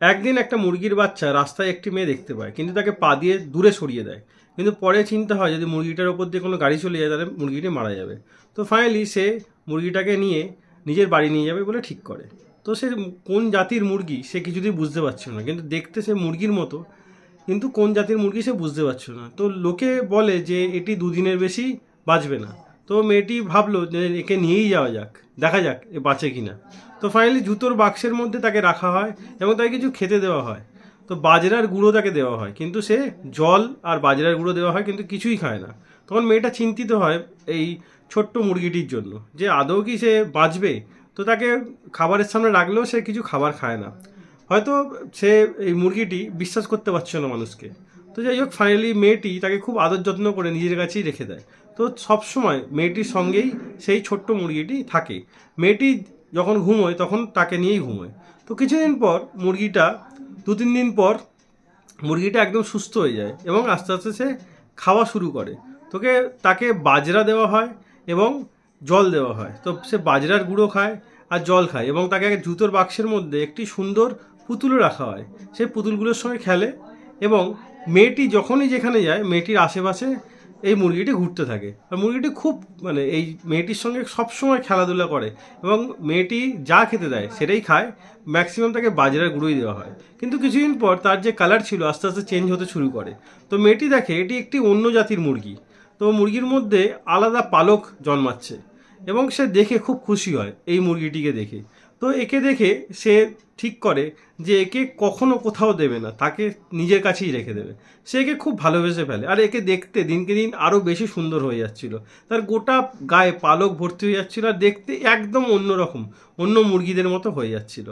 একদিন একটা মুরগির বাচ্চা রাস্তায় একটি মেয়ে দেখতে পায়, কিন্তু তাকে পা দিয়ে দূরে সরিয়ে দেয়। কিন্তু পরে চিন্তা হয়, যদি মুরগিটার ওপর দিয়ে কোনো গাড়ি চলে যায়, তাহলে মুরগিটি মারা যাবে। তো ফাইনালি সে মুরগিটাকে নিয়ে নিজের বাড়ি নিয়ে যাবে বলে ঠিক করে। তো সে কোন জাতির মুরগি, সে কিছুতেই বুঝতে পারছিল না। কিন্তু দেখতে সে মুরগির মতো, কিন্তু কোন জাতির মুরগি সে বুঝতে পারছিল না। তো লোকে বলে যে, এটি দুদিনের বেশি বাঁচবে না। তো মেয়েটি ভাবলো যে একে নিয়েই যাওয়া যাক, দেখা যাক এ বাঁচে কিনা। তো ফাইনালি জুতোর বাক্সের মধ্যে তাকে রাখা হয় এবং তাকে কিছু খেতে দেওয়া হয়। তো বাজরার গুঁড়ো তাকে দেওয়া হয়, কিন্তু সে জল আর বাজরার গুঁড়ো দেওয়া হয়, কিন্তু কিছুই খায় না। তখন মেয়েটা চিন্তিত হয় এই ছোট্ট মুরগিটির জন্য, যে আদৌ কি সে বাঁচবে? তো তাকে খাবারের সামনে রাখলেও সে কিছু খাবার খায় না। হয়তো সে এই মুরগিটি বিশ্বাস করতে পারছে না মানুষকে। তো যাই হোক ফাইনালি মেয়েটি তাকে খুব আদর যত্ন করে নিজের কাছেই রেখে দেয়। তো সবসময় মেয়েটির সঙ্গেই সেই ছোট্ট মুরগিটি থাকে। মেয়েটি যখন ঘুমোয় তখন তাকে নিয়েই ঘুমোয়। তো কিছুদিন পর মুরগিটা দু তিন দিন পর মুরগিটা একদম সুস্থ হয়ে যায় এবং আস্তে আস্তে সে খাওয়া শুরু করে। তোকে, তাকে বাজরা দেওয়া হয় এবং জল দেওয়া হয়। তো সে বাজরার গুঁড়ো খায় আর জল খায় এবং তাকে এক জুতোর বাক্সের মধ্যে একটি সুন্দর পুতুলও রাখা হয়। সেই পুতুলগুলোর সঙ্গে খেলে এবং মেয়েটি যখনই যেখানে যায়, মেয়েটির আশেপাশে এই মুরগিটি ঘুরতে থাকে। আর মুরগিটি খুব মানে এই মেয়েটির সঙ্গে সবসময় খেলাধুলা করে এবং মেয়েটি যা খেতে দেয় সেটাই খায়। ম্যাক্সিমাম তাকে বাজরার গুঁড়োই দেওয়া হয়। কিন্তু কিছুদিন পর তার যে কালার ছিল আস্তে আস্তে চেঞ্জ হতে শুরু করে। তো মেয়েটি দেখে এটি একটি অন্য জাতির মুরগি। তো মুরগির মধ্যে আলাদা পালক জন্মাচ্ছে। এবং সে দেখে খুব খুশি হয় এই মুরগিটিকে দেখে। তো একে দেখে সে ঠিক করে যে একে কখনো কোথাও দেবে না, তাকে নিজের কাছেই রেখে দেবে। সে একে খুব ভালোবেসে ফেলে আর একে দেখতে দিনকে দিন আরও বেশি সুন্দর হয়ে যাচ্ছিল। তার গোটা গায়ে পালক ভর্তি হয়ে যাচ্ছিল আর দেখতে একদম অন্যরকম, অন্য মুরগিদের মতো হয়ে যাচ্ছিল।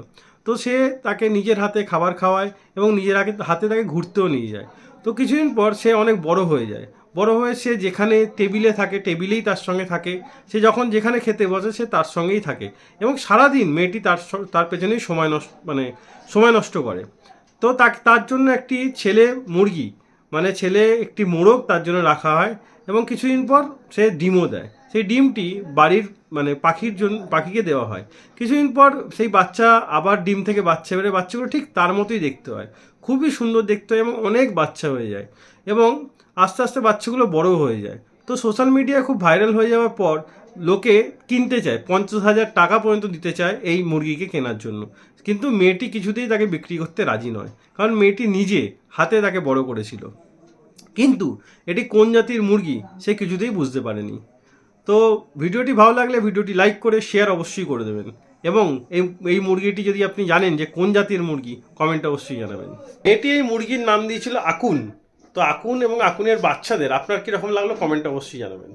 তো সে তাকে নিজের হাতে খাবার খাওয়ায় এবং নিজের হাতে হাতে তাকে ঘুরতেও নিয়ে যায়। তো কিছুদিন পর সে অনেক বড় হয়ে যায়। বড় হয়ে সে যেখানে টেবিলে থাকে, টেবিলেই তার সঙ্গে থাকে। সে যখন যেখানে খেতে বসে, সে তার সঙ্গেই থাকে। এবং সারাদিন মেয়েটি তার তার পেছনেই সময় নষ্ট মানে সময় নষ্ট করে। তো তার জন্য একটি ছেলে মুরগি মানে ছেলে একটি মোরগ তার জন্য রাখা হয় এবং কিছুদিন পর সে ডিমও দেয়। সেই ডিমটি বাড়ির মানে পাখির জন্য, পাখিকে দেওয়া হয়। কিছুদিন পর সেই বাচ্চা আবার ডিম থেকে বাচ্চা বেরোয়। বাচ্চাগুলো ঠিক তার মতোই দেখতে হয়। খুবই সুন্দর দেখতে হয় এবং অনেক বাচ্চা হয়ে যায় এবং আস্তে আস্তে বাচ্চাগুলো বড় হয়ে যায়। তো সোশ্যাল মিডিয়া খুব ভাইরাল হয়ে যাওয়ার পর লোকে কিনতে চায়। পঞ্চাশ হাজার টাকা পর্যন্ত দিতে চায় এই মুরগিকে কেনার জন্য। কিন্তু মেয়েটি কিছুতেই তাকে বিক্রি করতে রাজি নয়। কারণ মেয়েটি নিজে হাতে তাকে বড় করেছিল। কিন্তু এটি কোন জাতির মুরগি সে কিছুতেই বুঝতে পারেনি। তো ভিডিওটি ভালো লাগলে ভিডিওটি লাইক করে শেয়ার অবশ্যই করে দেবেন। এবং এই এই মুরগিটি যদি আপনি জানেন যে কোন জাতির মুরগি কমেন্ট অবশ্যই জানাবেন। এটি এই মুরগির নাম দিয়েছিল আকুন। তো আকুন এবং আকুনের বাচ্চাদের, আপনার কীরকম লাগল কমেন্ট অবশ্যই জানাবেন।